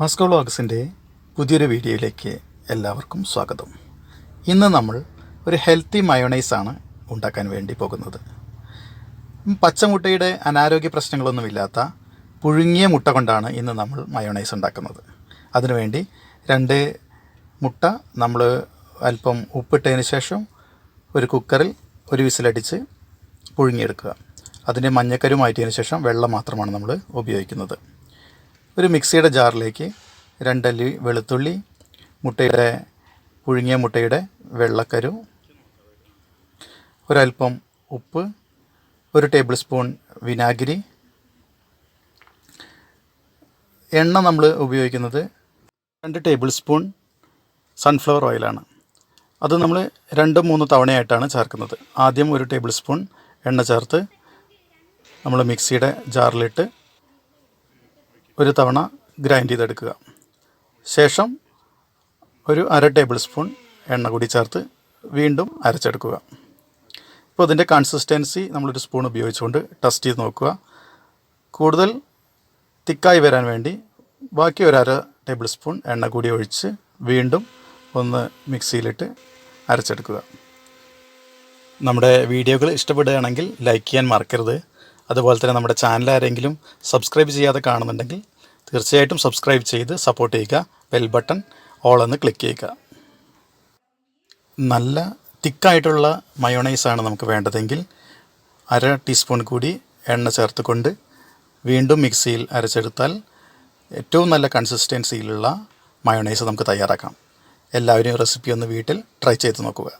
മാസ്കോ വ്ളോഗ്സിന്റെ പുതിയൊരു വീഡിയോയിലേക്ക് എല്ലാവർക്കും സ്വാഗതം. ഇന്ന് നമ്മൾ ഒരു ഹെൽത്തി മയോണൈസാണ് ഉണ്ടാക്കാൻ വേണ്ടി പോകുന്നത്. പച്ചമുട്ടയുടെ അനാരോഗ്യ പ്രശ്നങ്ങളൊന്നുമില്ലാത്ത പുഴുങ്ങിയ മുട്ട കൊണ്ടാണ് ഇന്ന് നമ്മൾ മയോണൈസ് ഉണ്ടാക്കുന്നത്. അതിനുവേണ്ടി രണ്ട് മുട്ട നമ്മൾ അല്പം ഉപ്പിട്ടതിന് ശേഷം ഒരു കുക്കറിൽ ഒരു വിസിലടിച്ച് പുഴുങ്ങിയെടുക്കുക. അതിന്റെ മഞ്ഞക്കരു മാറ്റിയതിന് ശേഷം വെള്ളം മാത്രമാണ് നമ്മൾ ഉപയോഗിക്കുന്നത്. ഒരു മിക്സിയുടെ ജാറിലേക്ക് രണ്ടല്ലി വെളുത്തുള്ളി മുട്ടയുടെ പുഴുങ്ങിയ മുട്ടയുടെ വെള്ളക്കരു ഒരൽപ്പം ഉപ്പ് ഒരു ടേബിൾ സ്പൂൺ വിനാഗിരി. എണ്ണ നമ്മൾ ഉപയോഗിക്കുന്നത് രണ്ട് ടേബിൾ സ്പൂൺ സൺഫ്ലവർ ഓയിലാണ്. അത് നമ്മൾ രണ്ട് മൂന്ന് തവണയായിട്ടാണ് ചേർക്കുന്നത്. ആദ്യം ഒരു ടേബിൾ സ്പൂൺ എണ്ണ ചേർത്ത് നമ്മൾ മിക്സിയുടെ ജാറിലിട്ട് ഒരു തവണ ഗ്രൈൻഡ് ചെയ്തെടുക്കുക. ശേഷം ഒരു അര ടേബിൾ സ്പൂൺ എണ്ണ കൂടി ചേർത്ത് വീണ്ടും അരച്ചെടുക്കുക. ഇപ്പോൾ ഇതിന്റെ കൺസിസ്റ്റൻസി നമ്മളൊരു സ്പൂൺ ഉപയോഗിച്ചുകൊണ്ട് ടെസ്റ്റ് ചെയ്ത് നോക്കുക. കൂടുതൽ തിക്കായി വരാൻ വേണ്ടി ബാക്കി ഒരു അര ടേബിൾ സ്പൂൺ എണ്ണ കൂടി ഒഴിച്ച് വീണ്ടും ഒന്ന് മിക്സിയിലിട്ട് അരച്ചെടുക്കുക. നമ്മുടെ വീഡിയോകൾ ഇഷ്ടപ്പെടുകയാണെങ്കിൽ ലൈക്ക് ചെയ്യാൻ മറക്കരുത്. അതുപോലെ തന്നെ നമ്മുടെ ചാനൽ ആരെങ്കിലും സബ്സ്ക്രൈബ് ചെയ്യാതെ കാണുന്നുണ്ടെങ്കിൽ തീർച്ചയായിട്ടും സബ്സ്ക്രൈബ് ചെയ്ത് സപ്പോർട്ട് ചെയ്യുക. ബെൽ ബട്ടൺ ഓൾ എന്ന് ക്ലിക്ക് ചെയ്യുക. നല്ല തിക്കായിട്ടുള്ള മയോണൈസാണ് നമുക്ക് വേണ്ടതെങ്കിൽ അര ടീസ്പൂൺ കൂടി എണ്ണ ചേർത്തുകൊണ്ട് വീണ്ടും മിക്സിയിൽ അരച്ചെടുത്താൽ ഏറ്റവും നല്ല കൺസിസ്റ്റൻസിയിലുള്ള മയോണൈസ് നമുക്ക് തയ്യാറാക്കാം. എല്ലാവരും റെസിപ്പി ഒന്ന് വീട്ടിൽ ട്രൈ ചെയ്ത് നോക്കുക.